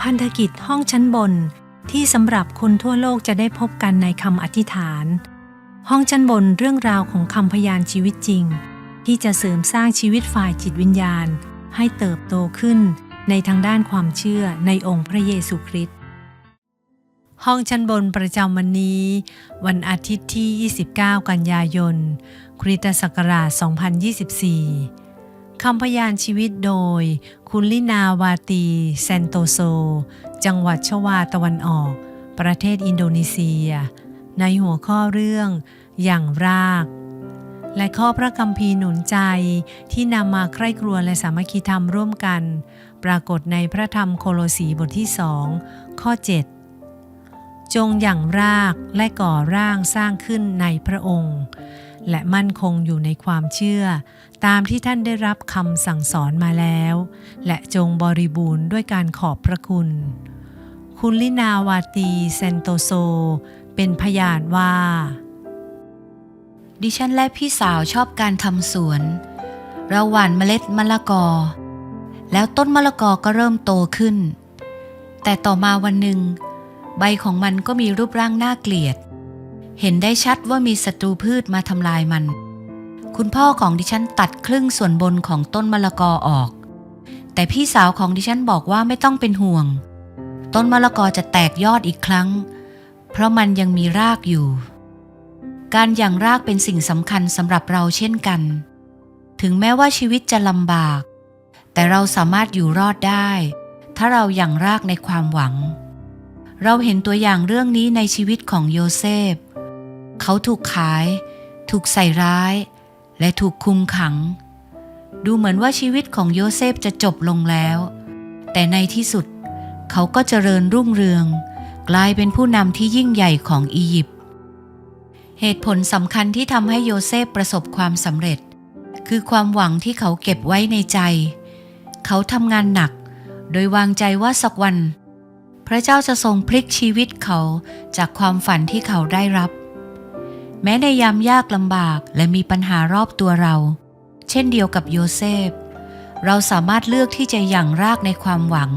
พันธกิจห้องชั้นบนที่สำหรับคนทั่วโลกจะได้พบกันในคำอธิษฐาน ห้องชั้นบนเรื่องราวของคำพยานชีวิตจริง ที่จะเสริมสร้างชีวิตฝ่ายจิตวิญญาณ ให้เติบโตขึ้นในทางด้านความเชื่อในองค์พระเยซูคริสต์ห้องชั้นบนประจำวันนี้ วันอาทิตย์ที่ 29 กันยายน คริสตศักราช 2024 คำพยานชีวิตโดย คุณลินาวาตีเซนโตโซ จังหวัดชวาตะวันออก ประเทศอินโดนีเซีย ในหัวข้อเรื่อง อย่างราก และข้อพระคัมภีร์หนุนใจที่นำมาใคร่ครวญและสามัคคีธรรมร่วมกัน ปรากฏในพระธรรมโคโลสีบทที่สองข้อ 7 จงอย่างรากและก่อร่างสร้างขึ้นในพระองค์ และมั่นคงอยู่ในความเชื่อ ตามที่ท่านได้รับคำสั่งสอนมาแล้ว และจงบริบูรณ์ด้วยการขอบพระคุณ คุณลินาวาตีเซนโตโซ เป็นพยานว่า ดิฉันและพี่สาวชอบการทำสวน เราหว่านเมล็ดมะละกอ แล้วต้นมะละกอก็เริ่มโตขึ้น แต่ต่อมาวันหนึ่งใบของมันก็มีรูปร่างน่าเกลียด เห็นได้ชัดว่ามีศัตรูพืชมาทำลายมัน คุณพ่อของดิฉันตัดครึ่งส่วนบนของต้นมะละกอออก แต่พี่สาวของดิฉันบอกว่าไม่ต้องเป็นห่วง ต้นมะละกอจะแตกยอดอีกครั้ง เพราะมันยังมีรากอยู่ การหยั่งรากเป็นสิ่งสำคัญสำหรับเราเช่นกัน ถึงแม้ว่าชีวิตจะลำบาก แต่เราสามารถอยู่รอดได้ ถ้าเราหยั่งรากในความหวังเราเห็นตัวอย่างเรื่องนี้ในชีวิตของโยเซฟ เขาถูกขาย ถูกใส่ร้าย และถูกคุมขัง ดูเหมือนว่าชีวิตของโยเซฟจะจบลงแล้ว แต่ในที่สุด เขาก็เจริญรุ่งเรือง กลายเป็นผู้นำที่ยิ่งใหญ่ของอียิปต์เหตุผลสำคัญที่ทำให้โยเซฟประสบความสำเร็จ คือความหวังที่เขาเก็บไว้ในใจ เขาทำงานหนัก โดยวางใจว่าสักวัน พระเจ้าจะทรงพลิกชีวิตเขาจากความฝันที่เขาได้รับ แม้ในยามยากลำบากและมีปัญหารอบตัวเรา เช่นเดียวกับโยเซฟ เราสามารถเลือกที่จะหยั่งรากในความหวัง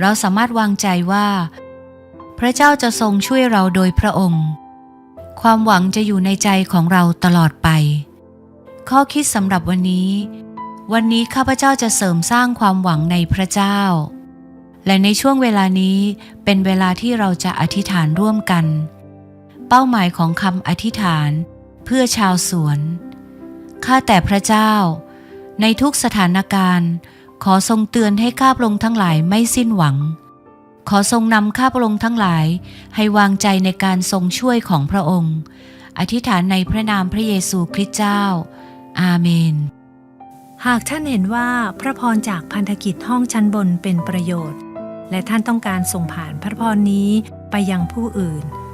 เราสามารถวางใจว่า พระเจ้าจะทรงช่วยเราโดยพระองค์ ความหวังจะอยู่ในใจของเราตลอดไป ข้อคิดสำหรับวันนี้ วันนี้ข้าพเจ้าจะเสริมสร้างความหวังในพระเจ้า และในช่วงเวลานี้เป็นเวลาที่เราจะอธิษฐานร่วมกัน เป้าหมายของคำอธิษฐานเพื่อชาวสวน ข้าแต่พระเจ้า ในทุกสถานการณ์ ขอทรงเตือนให้ข้าพระองค์ทั้งหลายไม่สิ้นหวัง ขอทรงนำข้าพระองค์ทั้งหลายให้วางใจในการทรงช่วยของพระองค์ อธิษฐานในพระนามพระเยซูคริสต์เจ้า อาเมน หากท่านเห็นว่าพระพรจากพันธกิจห้องชั้นบนเป็นประโยชน์ และท่านต้องการส่งผ่านพระพรนี้ไปยังผู้อื่น